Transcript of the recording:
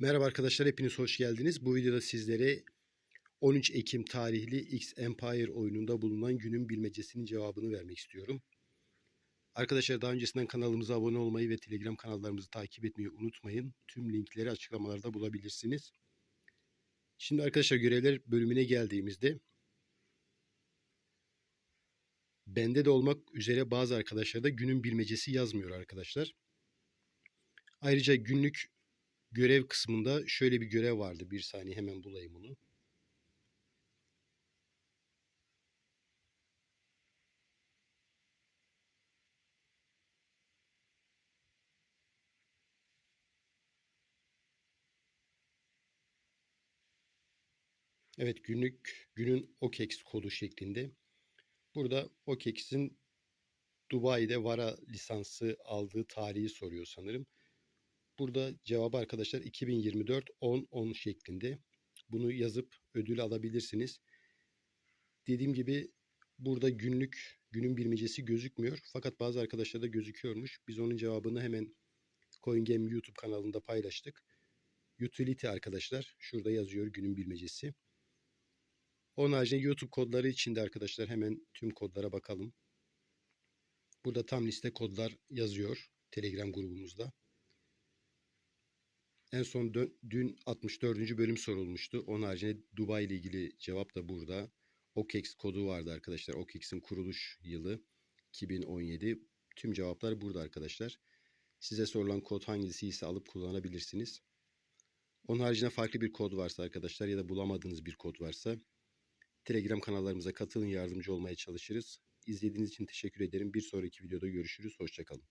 Merhaba arkadaşlar, hepiniz hoş geldiniz. Bu videoda sizlere 13 Ekim tarihli X Empire oyununda bulunan günün bilmecesinin cevabını vermek istiyorum. Arkadaşlar daha öncesinden kanalımıza abone olmayı ve Telegram kanallarımızı takip etmeyi unutmayın. Tüm linkleri açıklamalarda bulabilirsiniz. Şimdi arkadaşlar görevler bölümüne geldiğimizde bende de olmak üzere bazı arkadaşlar da günün bilmecesi yazmıyor arkadaşlar. Ayrıca günlük görev kısmında şöyle bir görev vardı. Bir saniye hemen bulayım onu. Evet günlük günün OKEX kodu şeklinde. Burada OKEX'in Dubai'de Vara lisansı aldığı tarihi soruyor sanırım. Burada cevabı arkadaşlar 2024 10 10 şeklinde. Bunu yazıp ödül alabilirsiniz. Dediğim gibi burada günlük günün bilmecesi gözükmüyor. Fakat bazı arkadaşlarda gözüküyormuş. Biz onun cevabını hemen CoinGame YouTube kanalında paylaştık. Utility arkadaşlar. Şurada yazıyor günün bilmecesi. Onun haricinde YouTube kodları içinde arkadaşlar hemen tüm kodlara bakalım. Burada tam liste kodlar yazıyor Telegram grubumuzda. En son dün, dün 64. bölüm sorulmuştu. Onun haricinde Dubai ile ilgili cevap da burada. OKEX kodu vardı arkadaşlar. OKEX'in kuruluş yılı 2017. Tüm cevaplar burada arkadaşlar. Size sorulan kod hangisi ise alıp kullanabilirsiniz. Onun haricinde farklı bir kod varsa arkadaşlar ya da bulamadığınız bir kod varsa Telegram kanallarımıza katılın yardımcı olmaya çalışırız. İzlediğiniz için teşekkür ederim. Bir sonraki videoda görüşürüz. Hoşçakalın.